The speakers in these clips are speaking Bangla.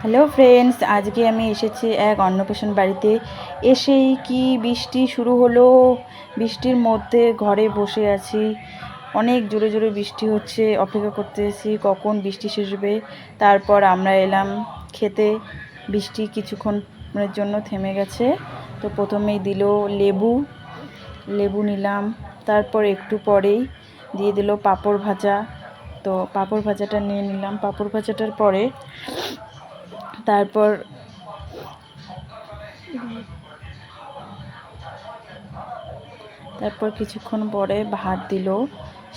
হ্যালো ফ্রেন্ডস আজকে আমি এসেছি এক অন্নপ্রাশন বাড়িতে। এসেই কি বৃষ্টি শুরু হলো? বৃষ্টির মধ্যে ঘরে বসে আছি। অনেক জোরে জোরে বৃষ্টি হচ্ছে। অপেক্ষা করতেছি কখন বৃষ্টি শেষ হবে তারপর আমরা এলাম খেতে। বৃষ্টি কিছুক্ষণের জন্য থেমে গেছে। তো প্রথমেই দিল লেবু। লেবু নিলাম। তারপর একটু পরেই দিয়ে দিল পাঁপড় ভাজা। তো পাঁপড় ভাজাটা নিয়ে নিলাম। পাঁপড় ভাজাটার পরে তারপর তারপর কিছুক্ষণ পরে ভাত দিল।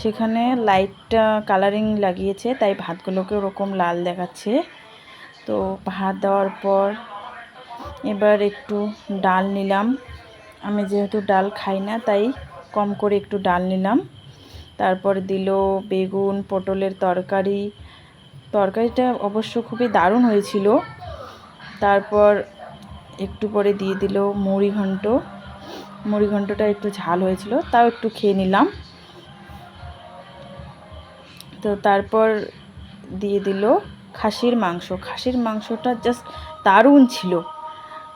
সেখানে লাইটটা কালারিং লাগিয়েছে, তাই ভাতগুলোকে ওরকম লাল দেখাচ্ছে। তো ভাত দেওয়ার পর এবার একটু ডাল নিলাম। আমি যেহেতু ডাল খাই না, তাই কম করে একটু ডাল নিলাম। তারপর দিল বেগুন, পটলের তরকারি। তরকারিটা অবশ্য খুবই দারুণ হয়েছিল। তারপর একটু পরে দিয়ে দিল মুড়ি ঘন্ট। মুড়ি ঘন্টটা একটু ঝাল হয়েছিল, তাও একটু খেয়ে নিলাম। তো তারপর দিয়ে দিল খাসির মাংস। খাসির মাংসটা জাস্ট দারুণ ছিল,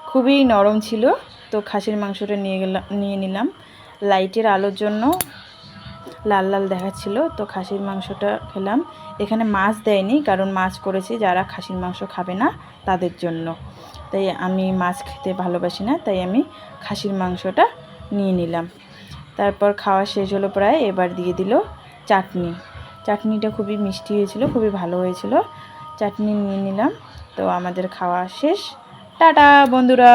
খুবই নরম ছিল। তো খাসির মাংসটা নিয়ে গেলাম নিয়ে নিলাম। লাইটের আলোর জন্য লাল লাল দেখাচ্ছিল, তো খাসির মাংসটা খেলাম। এখানে মাছ দেয়নি, কারণ মাছ করেছি, যারা খাসির মাংস খাবে না, তাদের জন্য। তাই আমি মাছ খেতে ভালোবাসি না, তাই আমি খাসির মাংসটা নিয়ে নিলাম। তারপর খাওয়া শেষ হলো প্রায়, এবার দিয়ে দিল চাটনি। চাটনিটা খুবই মিষ্টি হয়েছিল, খুবই ভালো হয়েছিল। চাটনি নিয়ে নিলাম, তো আমাদের খাওয়া শেষ। টাটা, বন্ধুরা!